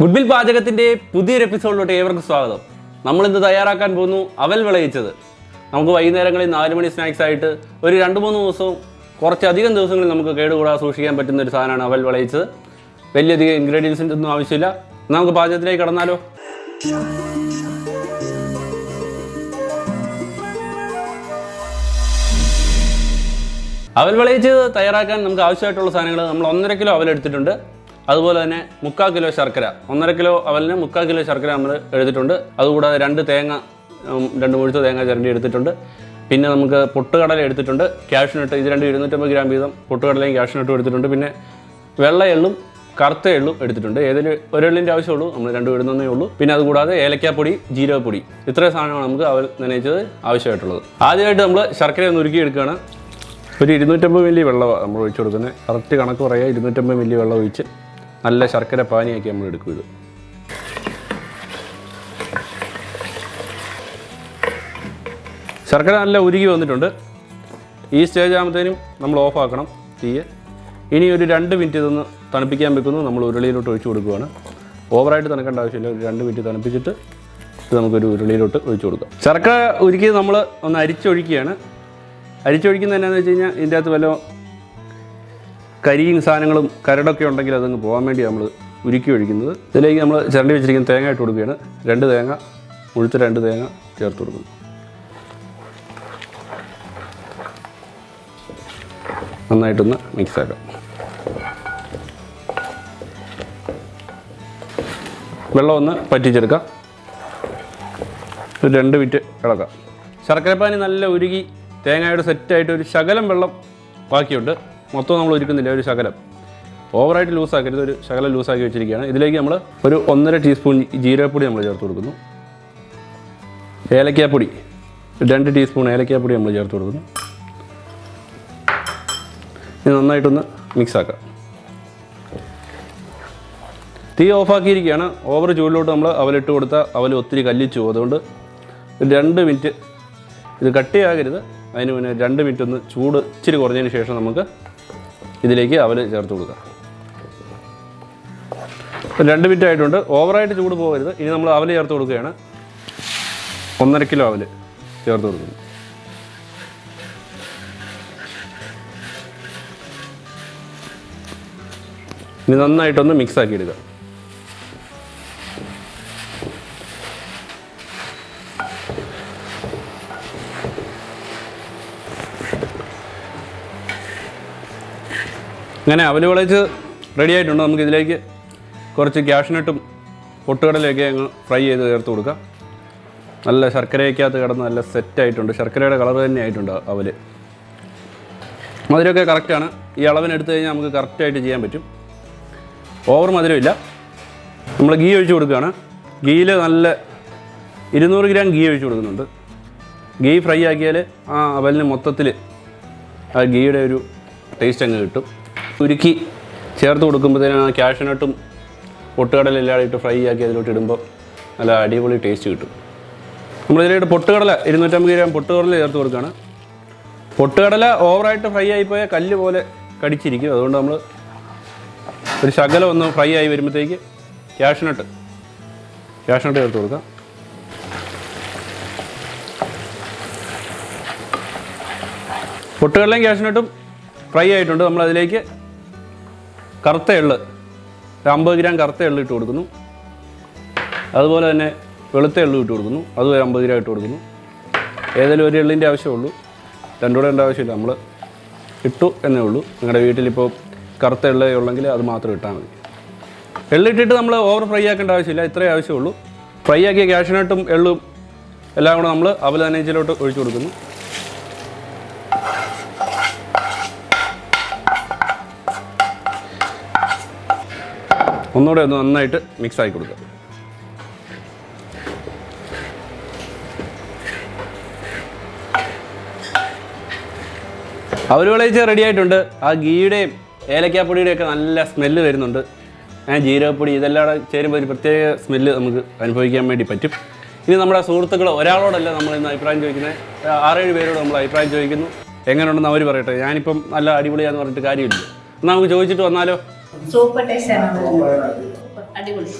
Goodwill പാചകത്തിന്റെ പുതിയൊരു എപ്പിസോഡിലോട്ട് ഏവർക്കും സ്വാഗതം. നമ്മൾ ഇന്ന് തയ്യാറാക്കാൻ പോകുന്നു അവൽ വിളയിച്ചത്. നമുക്ക് വൈകുന്നേരങ്ങളിൽ നാല് മണി സ്നാക്സ് ആയിട്ട് ഒരു രണ്ട് മൂന്ന് ദിവസവും കുറച്ചധികം ദിവസങ്ങളിൽ നമുക്ക് കേടുകൂടാതെ സൂക്ഷിക്കാൻ പറ്റുന്ന ഒരു സാധനമാണ് അവൽ വിളയിച്ചത്. വലിയധികം ഇൻഗ്രീഡിയൻസിന്റെ ഒന്നും ആവശ്യമില്ല. നമുക്ക് പാചകത്തിലേക്ക് കടന്നാലോ? അവൽ വിളയിച്ച് തയ്യാറാക്കാൻ നമുക്ക് ആവശ്യമായിട്ടുള്ള സാധനങ്ങൾ നമ്മൾ ഒന്നര കിലോ അവൽ എടുത്തിട്ടുണ്ട്. അതുപോലെ തന്നെ മുക്കാൽ കിലോ ശർക്കര. ഒന്നര കിലോ അവലിന് മുക്കാൽ കിലോ ശർക്കര നമ്മൾ എടുത്തിട്ടുണ്ട്. അതുകൂടാതെ രണ്ട് തേങ്ങ രണ്ട് മുഴുത്ത തേങ്ങ ചിരണ്ടി എടുത്തിട്ടുണ്ട്. പിന്നെ നമുക്ക് പൊട്ടുകടല എടുത്തിട്ടുണ്ട്. ക്യാഷിനിട്ട് ഇത് രണ്ട് ഇരുന്നൂറ്റമ്പത് ഗ്രാം വീതം പൊട്ടുകടലയും ക്യാഷിനിട്ടും എടുത്തിട്ടുണ്ട്. പിന്നെ വെള്ള എള്ളും കറുത്ത എള്ളും എടുത്തിട്ടുണ്ട്. ഏതൊരു ഒരു എള്ളിന്റെ ആവശ്യമുള്ളൂ നമ്മൾ രണ്ടും ഇടുന്നതേ ഉള്ളൂ. പിന്നെ അതുകൂടാതെ ഏലക്കാപ്പൊടി ജീരകപ്പൊടി. ഇത്രയും സാധനമാണ് നമുക്ക് അവൽ നനയിച്ചത് ആവശ്യമായിട്ടുള്ളത്. ആദ്യമായിട്ട് നമ്മൾ ശർക്കര ഒന്ന് ഉരുക്കി എടുക്കുകയാണ്. ഒരു ഇരുന്നൂറ്റമ്പത് മില്ലി വെള്ളമാണ് നമ്മൾ ഒഴിച്ചു കൊടുക്കുന്നത്. കറക്റ്റ് കണക്ക് പറയുക ഇരുന്നൂറ്റമ്പത് മില്ലി വെള്ളം ഒഴിച്ച്. നല്ല ശർക്കര പാനിയാക്കി നമ്മൾ എടുക്കും ഇത്. ശർക്കര നല്ല ഉരുകി വന്നിട്ടുണ്ട്. ഈ സ്റ്റേജ് ആകുമ്പോഴത്തേനും നമ്മൾ ഓഫാക്കണം തീയെ. ഇനി ഒരു രണ്ട് മിനിറ്റ് ഇതൊന്ന് തണുപ്പിക്കാൻ വെക്കുന്നു. നമ്മൾ ഉരുളിയിലോട്ട് ഒഴിച്ചു കൊടുക്കുകയാണ് ഓവറായിട്ട് തണുക്കേണ്ട ആവശ്യമില്ല. ഒരു രണ്ട് മിനിറ്റ് തണുപ്പിച്ചിട്ട് ഇത് നമുക്കൊരു ഉരുളിയിലോട്ട് ഒഴിച്ചു കൊടുക്കാം. ശർക്കര ഉരുക്കി നമ്മൾ ഒന്ന് അരിച്ചൊഴിക്കുകയാണ്. അരിച്ചൊഴിക്കുന്നത് എന്നാന്ന് വെച്ച് കഴിഞ്ഞാൽ ഇതിന്റെ അകത്ത് വല്ല കരിയും സാധനങ്ങളും കരടൊക്കെ ഉണ്ടെങ്കിൽ അതങ്ങ് പോകാൻ വേണ്ടി നമ്മൾ ഉരുക്കി ഒഴിക്കുന്നത്. ഇതിലേക്ക് നമ്മൾ ചിരണ്ടി വെച്ചിരിക്കുന്ന തേങ്ങ ഇട്ട് കൊടുക്കുകയാണ്. രണ്ട് തേങ്ങ മുഴുത്ത രണ്ട് തേങ്ങ ചേർത്ത് കൊടുക്കുന്നു. നന്നായിട്ടൊന്ന് മിക്സ് ആക്കാം. വെള്ളം ഒന്ന് പറ്റിച്ചെടുക്കാം. ഒരു രണ്ട് മിനിറ്റ് ഇളക്കാം. ശർക്കരപ്പാനി നല്ല ഉരുകി തേങ്ങയുടെ സെറ്റായിട്ട് ഒരു ശകലം വെള്ളം ബാക്കിയുണ്ട്. മൊത്തം നമ്മൾ ഒരുക്കുന്നില്ല ഒരു ശകലം. ഓവറായിട്ട് ലൂസാക്കരുത് ഒരു ശകലം ലൂസാക്കി വെച്ചിരിക്കുകയാണ്. ഇതിലേക്ക് നമ്മൾ ഒരു ഒന്നര ടീസ്പൂൺ ജീരകപ്പൊടി നമ്മൾ ചേർത്ത് കൊടുക്കുന്നു. ഏലക്കാപ്പൊടി രണ്ട് ടീസ്പൂൺ ഏലക്കാപ്പൊടി നമ്മൾ ചേർത്ത് കൊടുക്കുന്നു. ഇത് നന്നായിട്ടൊന്ന് മിക്സാക്കാം തീ ഓഫാക്കിയിരിക്കുകയാണ്. ഓവർ ചൂടിലോട്ട് നമ്മൾ അവലിട്ട് കൊടുത്ത അവൽ ഒത്തിരി കല്ലിച്ചു അതുകൊണ്ട് രണ്ട് മിനിറ്റ് ഇത് കട്ടിയാകരുത്. അതിന് മുന്നേ രണ്ട് മിനിറ്റ് ഒന്ന് ചൂട് ഇച്ചിരി കുറഞ്ഞതിന് ശേഷം നമുക്ക് ഇതിലേക്ക് അവൽ ചേർത്ത് കൊടുക്കുക. രണ്ട് മിനിറ്റ് ആയിട്ടുണ്ട്. ഓവറായിട്ട് ചൂട് പോകരുത്. ഇനി നമ്മൾ അവൽ ചേർത്ത് കൊടുക്കുകയാണ്. ഒന്നര കിലോ അവൽ ചേർത്ത് കൊടുക്കുന്നു. ഇനി നന്നായിട്ടൊന്ന് മിക്സ് ആക്കി എടുക്കുക. അങ്ങനെ അവന് വിളച്ച് റെഡി ആയിട്ടുണ്ട്. നമുക്ക് ഇതിലേക്ക് കുറച്ച് ക്യാഷ്നട്ടും പൊട്ടുകടലൊക്കെ ഞങ്ങൾ ഫ്രൈ ചെയ്ത് ചേർത്ത് കൊടുക്കാം. നല്ല ശർക്കരയ്ക്കകത്ത് കിടന്ന് നല്ല സെറ്റ് ആയിട്ടുണ്ട്. ശർക്കരയുടെ കളർ തന്നെ ആയിട്ടുണ്ട് അവൽ മധുരമൊക്കെ കറക്റ്റാണ് ഈ അളവിനെടുത്ത് കഴിഞ്ഞാൽ നമുക്ക് കറക്റ്റായിട്ട് ചെയ്യാൻ പറ്റും. ഓവർ മധുരമില്ല. നമ്മൾ ഗീ ഒഴിച്ച് കൊടുക്കുകയാണ്. ഗീയിൽ നല്ല ഇരുന്നൂറ് ഗ്രാം ഗീ ഒഴിച്ച് കൊടുക്കുന്നുണ്ട്. ഗീ ഫ്രൈ ആക്കിയാൽ ആ അവലിന് മൊത്തത്തിൽ ആ ഗീയുടെ ഒരു ടേസ്റ്റ് അങ്ങ് കിട്ടും. ഉരുക്കി ചേർത്ത് കൊടുക്കുമ്പോഴത്തേനും ആ ക്യാഷ്നട്ടും പൊട്ടുകടലെല്ലാം ഫ്രൈ ആക്കി അതിലോട്ട് ഇടുമ്പോൾ നല്ല അടിപൊളി ടേസ്റ്റ് കിട്ടും. നമ്മളിതിലോട്ട് പൊട്ടുകടല ഇരുന്നൂറ്റമ്പത് ഗ്രാം പൊട്ടുകടല ചേർത്ത് കൊടുക്കുകയാണ്. പൊട്ടുകടല ഓവറായിട്ട് ഫ്രൈ ആയിപ്പോയാൽ കല്ല് പോലെ കടിച്ചിരിക്കും. അതുകൊണ്ട് നമ്മൾ ഒരു ശകലം ഒന്ന് ഫ്രൈ ആയി വരുമ്പോഴത്തേക്ക് ക്യാഷ്നട്ട് ക്യാഷ്നട്ട് ചേർത്ത് കൊടുക്കാം. പൊട്ടുകടലയും ക്യാഷ്നട്ടും ഫ്രൈ ആയിട്ടുണ്ട്. നമ്മൾ അതിലേക്ക് കറുത്ത എള്ള്. അമ്പത് ഗ്രാം കറുത്ത എള്ള് ഇട്ട് കൊടുക്കുന്നു. അതുപോലെ തന്നെ വെളുത്ത എള്ള് ഇട്ട് കൊടുക്കുന്നു. അതും ഒരു അമ്പത് ഗ്രാം ഇട്ട് കൊടുക്കുന്നു. ഏതെങ്കിലും ഒരു എള്ളിന്റെ ആവശ്യമുള്ളൂ. രണ്ടുകൂടെ രണ്ട് ആവശ്യമില്ല. നമ്മൾ ഇട്ടു എന്നേ ഉള്ളൂ. നിങ്ങളുടെ വീട്ടിലിപ്പോൾ കറുത്ത എള്ളേ ഉള്ളെങ്കിൽ അത് മാത്രം ഇട്ടാൽ മതി. എള്ളിട്ടിട്ട് നമ്മൾ ഓവർ ഫ്രൈ ആക്കേണ്ട ആവശ്യമില്ല. ഇത്രയേ ആവശ്യമുള്ളൂ. ഫ്രൈ ആക്കിയ ക്യാഷ്നട്ടും എള്ളും എല്ലാം കൂടെ നമ്മൾ അവലനേജിലോട്ട് ഒഴിച്ചു കൊടുക്കുന്നു. ഒന്നുകൂടെ ഒന്ന് നന്നായിട്ട് മിക്സ് ആക്കി കൊടുക്കുക. അവർ വിളയിച്ച് റെഡി ആയിട്ടുണ്ട്. ആ ഗീയുടെയും ഏലക്കാപ്പൊടിയുടെയും ഒക്കെ നല്ല സ്മെല്ല് വരുന്നുണ്ട്. ഞാൻ ജീരകപ്പൊടി ഇതെല്ലാം ചേരുമ്പോൾ ഒരു പ്രത്യേക സ്മെല്ല് നമുക്ക് അനുഭവിക്കാൻ വേണ്ടി പറ്റും. ഇനി നമ്മുടെ സുഹൃത്തുക്കൾ ഒരാളോടല്ല നമ്മൾ ഇന്ന് അഭിപ്രായം ചോദിക്കുന്നത്. ആറേഴ് പേരോട് നമ്മൾ അഭിപ്രായം ചോദിക്കുന്നു. എങ്ങനെയുണ്ടെന്ന് അവർ പറയട്ടെ. ഞാനിപ്പം നല്ല അടിപൊളിയാന്ന് പറഞ്ഞിട്ട് കാര്യമില്ല. എന്നാൽ നമുക്ക് ചോദിച്ചിട്ട് വന്നാലോ? സൂപ്പർ ടേസ്റ്റ് അടിപൊളി.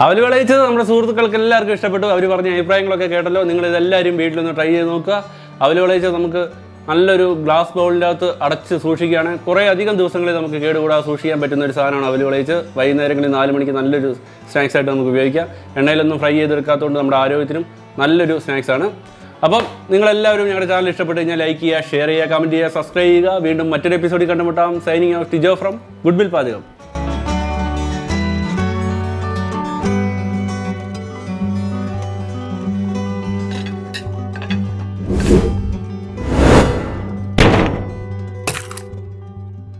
അവൽ വിളയിച്ചത് നമ്മുടെ സുഹൃത്തുക്കൾക്ക് എല്ലാവർക്കും ഇഷ്ടപ്പെട്ടു. അവർ പറഞ്ഞ അഭിപ്രായങ്ങളൊക്കെ കേട്ടല്ലോ. നിങ്ങൾ ഇതെല്ലാവരും വീട്ടിലൊന്ന് ട്രൈ ചെയ്ത് നോക്കുക. അവൽ വിളയിച്ചത് നമുക്ക് നല്ലൊരു ഗ്ലാസ് ബൗളിന്റെ അകത്ത് അടച്ച് സൂക്ഷിക്കുകയാണ്. കുറേ അധികം ദിവസങ്ങളിൽ നമുക്ക് കേടുകൂടാതെ സൂക്ഷിക്കാൻ പറ്റുന്ന ഒരു സാധനമാണ് അവൽ വിളയിച്ച് വൈകുന്നേരങ്ങളിൽ നാല് മണിക്ക് നല്ലൊരു സ്നാക്സ് ആയിട്ട് നമുക്ക് ഉപയോഗിക്കാം. എണ്ണയിലൊന്നും ഫ്രൈ ചെയ്തെടുക്കാത്തതുകൊണ്ട് നമ്മുടെ ആരോഗ്യത്തിനും നല്ലൊരു സ്നാക്സ് ആണ്. അപ്പം നിങ്ങളെല്ലാവരും ഞങ്ങളുടെ ചാനൽ ഇഷ്ടപ്പെട്ട് കഴിഞ്ഞാൽ ലൈക്ക് ചെയ്യുക ഷെയർ ചെയ്യുക കമന്റ് ചെയ്യുക സബ്സ്ക്രൈബ് ചെയ്യുക. വീണ്ടും മറ്റൊരു എപ്പിസോഡിൽ കണ്ടുമുട്ടാം. Signing off Tijo from good bill പാചകം